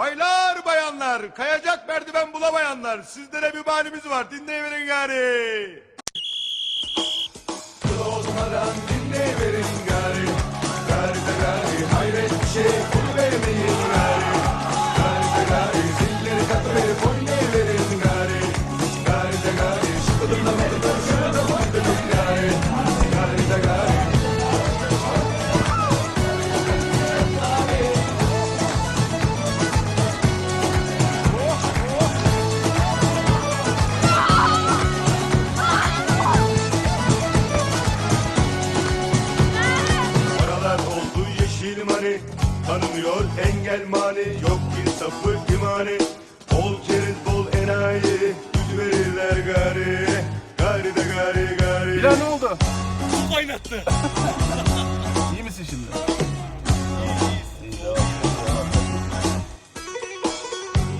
Baylar bayanlar, kayacak merdiven bulamayanlar, sizlere bir balimiz var, dinleyiverin gari. Olmadan dinleyiverin gari. Gari gari, hayret bir şey, bunu vermeyin gari. Gari gari, zilleri katıverip oynayıverin gari. Gari gari, mıdıdım, şıkıdım mıdıdım gari. Gari yeşil mani Tanımıyor engel mani Yok bir sapı imani Bol keriz bol enayi Yüz verirler gari Gari de gari gari Bilal ne oldu? Su kaynattı. İyi misin şimdi?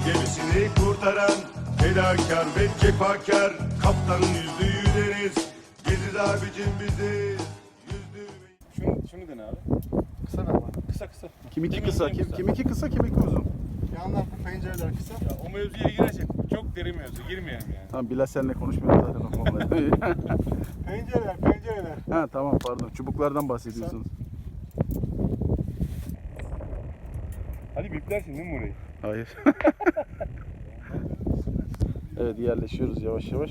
Gemisini kurtaran Fedakar ve cefakar Kaptanın yüzdüğü deniz Geziz abicim bizi Şunu, şunu dene abi. Kısa ver bana. Kısa kısa. Kiminki kısa, Kiminki kim, kiminki kısa, kiminki uzun. Yanlar bu pencereler kısa. Ya, o mevzuya girersek çok derin mevzu. Girmeyelim yani. Tamam Bilal seninle konuşmuyor zaten o konuda. Pencereler, pencereler. ha tamam pardon. Çubuklardan bahsediyorsunuz. Hadi biplersin değil mi orayı? Hayır. evet yerleşiyoruz yavaş yavaş.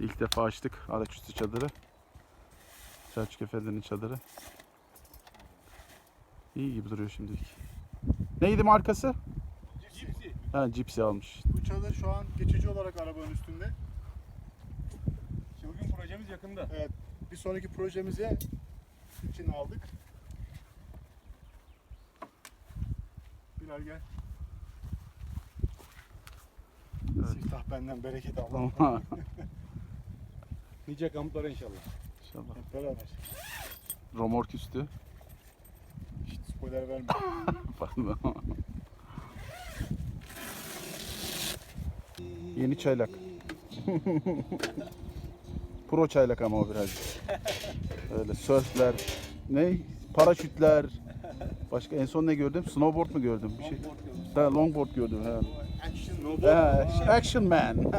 İlk defa açtık araçüstü çadırı. Selçuk Efendi'nin çadırı. İyi gibi duruyor şimdilik. Neydi markası? Cipsi. Ha cipsi almış. Bu çadır şu an geçici olarak arabanın üstünde. Çılgın projemiz yakında. Evet, bir sonraki projemize için aldık. Bilal gel. Evet. Siftah benden bereket Allah. Tamam. Nice kamplara inşallah. İnşallah. Hep beraber. Romork üstü. Spoiler verme. Pardon. Yeni çaylak. Pro çaylak ama o biraz. Öyle sörfler, ne? Paraşütler. Başka en son ne gördüm? Snowboard mu gördüm? Bir şey. Ha, longboard gördüm. Ha. Action. Ha, action man.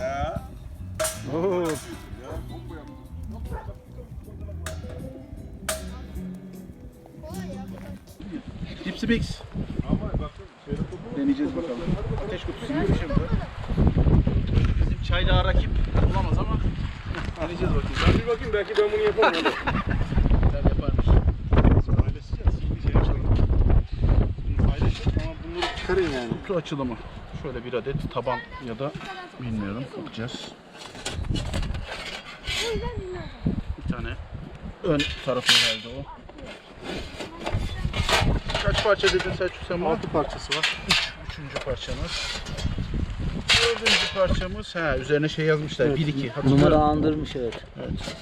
Ya. Oo. Tipsy Mix. Deneyeceğiz bakalım. Ateş kutusu gibi bir şey bu. Bizim çayla rakip olamaz ama deneyeceğiz bakayım. Ben bir bakayım belki ben bunu yaparım. hadi. Güzel yaparmış. Paylaşacağız. Şimdi şey açalım. Bunu paylaşın ama bunları çıkarın yani. Kutu açılımı. Şöyle bir adet taban ya da bilmiyorum bakacağız. Bir tane ön tarafı herhalde o. Kaç parça dedin Selçuk sen bana? Altı parçası var. Üçüncü parçamız. Dördüncü parçamız. Ha üzerine şey yazmışlar. Evet, 1 2. Numara andırmış evet. Evet.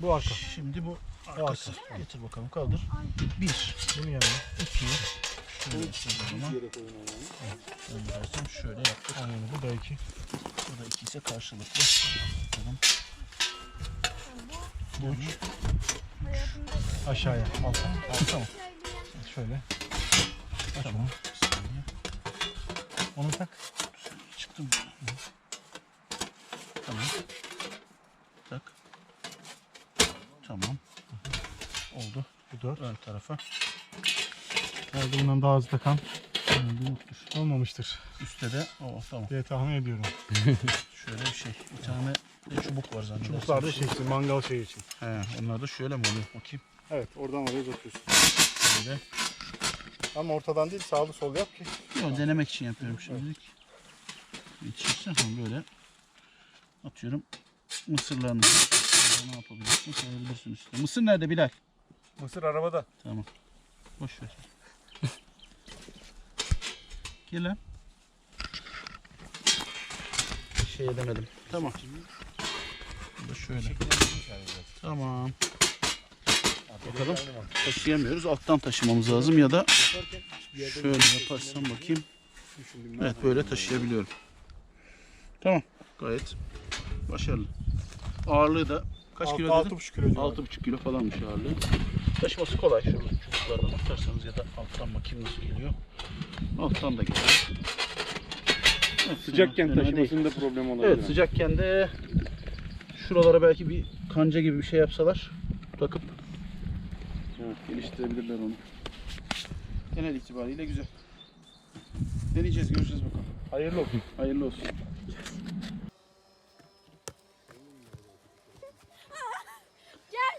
Bu arka. Şimdi bu arkası. Getir bakalım kaldır. Bir. Bunun yanına. iki. Şöyle. Göndersem şöyle yaptık. Aynen bu da iki. Bu da iki ise karşılıklı. Bakalım. Bu üç. Aşağıya. Alta. Tamam. Şöyle. Tamam. Onu tak. Çıktım. Tamam. Tak. Tamam. Oldu. Bu dört. Ön tarafa. Herhalde bundan daha hızlı takan olmamıştır Üstte de o tamam. diye tahmin ediyorum. Şöyle bir şey. Bir tane de çubuk var zannedersem. Çubuklarda şey için, mangal şeyi için. He, onlar da şöyle mi oluyor? Bakayım. Evet, oradan oraya uzatıyorsun. Şöyle. Ama ortadan değil, sağlı sol yap ki. Yok, denemek için yapıyorum şimdilik. Yetişirse ha, böyle atıyorum mısırlarını. Şöyle Ne yapabilirsin? Koyabilirsin üstüne. Mısır nerede Bilal? Mısır arabada. Tamam. Boş ver. Gel lan. Şey edemedim. Tamam. Bu da şöyle. Tamam. Bakalım. Taşıyamıyoruz. Alttan taşımamız lazım ya da şöyle yaparsam bakayım. Evet böyle taşıyabiliyorum. Tamam. Gayet başarılı. ağırlığı da kaç kilo altı dedim? buçuk kilo civarı. 6,5 kilo falanmış ağırlığı. Taşıması kolay şu çubuklardan tutarsanız ya da alttan bakayım nasıl geliyor. Alttan da geliyor. Evet, Sıcakken taşımasında problem olabilir. Evet sıcakken de şuralara belki bir kanca gibi bir şey yapsalar takıp evet, geliştirebilirler onu. Genel itibariyle güzel. Deneyeceğiz göreceğiz bakalım. Hayırlı olsun. Hayırlı olsun. Gel.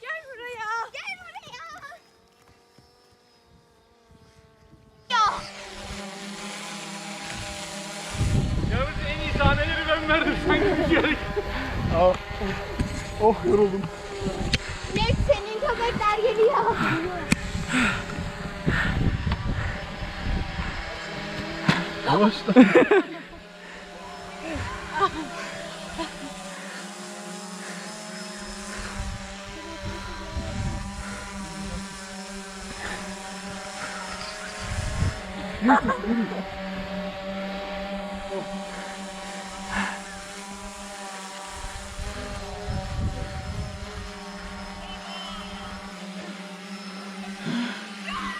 Gel buraya. Gel buraya. Ya. Yalnız en iyi kere. Oh yoruldum. Net senin köpekler geliyor. Yavaşla.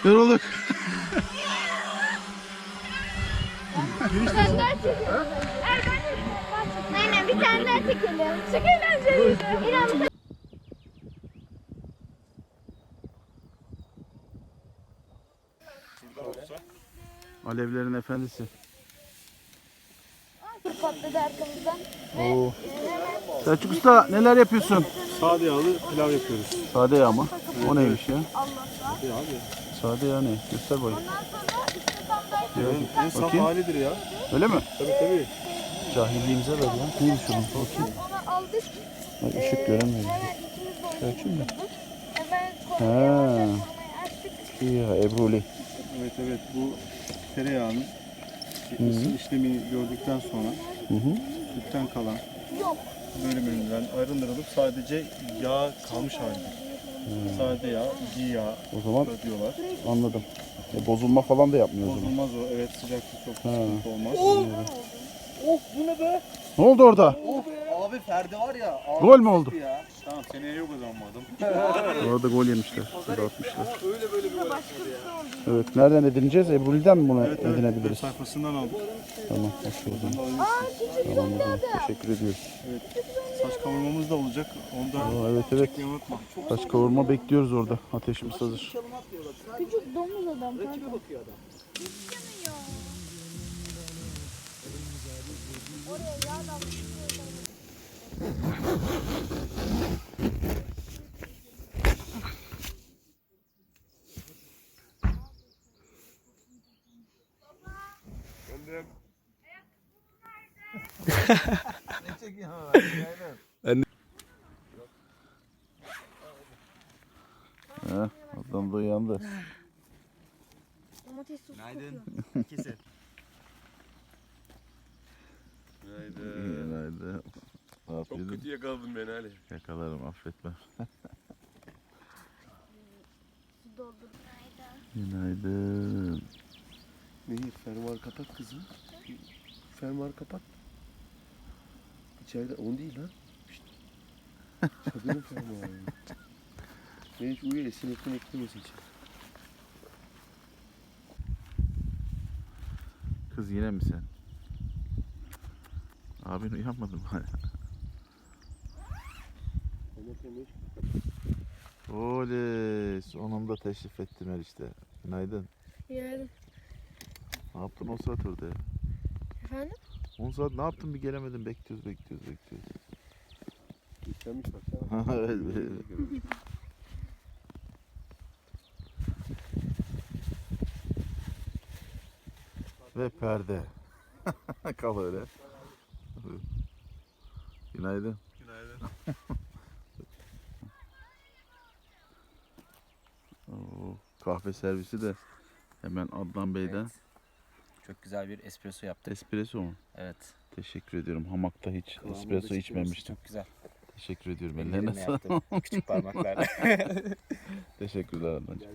Yorulduk. Sen daha çekelim. Aynen bir tane daha çekelim. Çok eğlenceliydi. İnan Alevlerin efendisi. kadar patladı arkamızdan. Oo. Selçuk Usta neler yapıyorsun? Sade yağlı pilav yapıyoruz. Sade yağ mı? O neymiş ya? Allah'tan. Sade yağ abi. Sade yağ ne? Göster bakayım. Ondan sonra işte sandalye. Ya, En, en saf bakayım. halidir ya. Öyle mi? Tabii tabii. Cahilliğimize ver ya. Neymiş onun? Bakayım. Onu aldık. Ay, ışık göremiyorum. Hemen ikimiz de onu Selçuk mu? bulduk. Hemen Ha. konuyu açtık. İyi ya Ebruli. Evet evet bu tereyağının ısıl işlemini gördükten sonra Hı hı. sütten kalan Yok. bölümünden arındırılıp sadece yağ kalmış halidir. Sade yağ, iyi yağ O zaman diyorlar. anladım. E, bozulma falan da yapmıyor o zaman. Bozulmaz o. Evet sıcaklık çok sıkıntı olmaz. Ne oldu orada? Abi Ferdi var ya. Abi Gol mü oldu? ya. Tamam seneye yok o zaman bu adam. Orada gol yemişler. Şurada atmışlar. Öyle böyle bir ya. Evet. Nereden edineceğiz? Ebruli'den mi bunu Evet evet. edinebiliriz? Sayfasından aldık. Tamam. Aa küçük Tamam. Teşekkür ediyoruz. Saç kavurmamız da olacak. Onu da Aa, evet evet. çekmeyi unutma. Taş kavurma bekliyoruz orada. Ateşimiz hazır. Küçük domuz adam. rakibe bakıyor adam. Ne çekiyorsun abi? Aynen. Ha, adam da uyandı. Domates sosu. Günaydın. Ne Çok yapıyordun? Kötü yakaladın beni Ali. Yakalarım affetme. Su doldur. Günaydın. Neyi? Fermuar kapat kızım. Fermuar kapat. İçeride on değil lan. Çadırın fermuarı. Ben hiç uyuyor sinekten eklemesin içeri. Kız yine mi sen? Abin uyanmadı mı hala? Temiz. Oley. Sonunda teşrif ettim her işte. Günaydın. Yani. Ne yaptın 10 saat orada ya? Efendim? 10 saat ne yaptın bir gelemedim. Bekliyoruz bekliyoruz bekliyoruz. Yüklenmiş baksana. evet, evet. Ve perde. Kal öyle. Günaydın. Günaydın. Oo, kahve servisi de hemen Adnan Bey'den. Evet. Çok güzel bir espresso yaptık. Espresso mu? Evet. Teşekkür ediyorum. Hamakta hiç Kıvamını da espresso içmemiştim. Çok güzel. Teşekkür ediyorum. Ellerine sağlık. Küçük parmaklarla. Teşekkürler Adnancığım.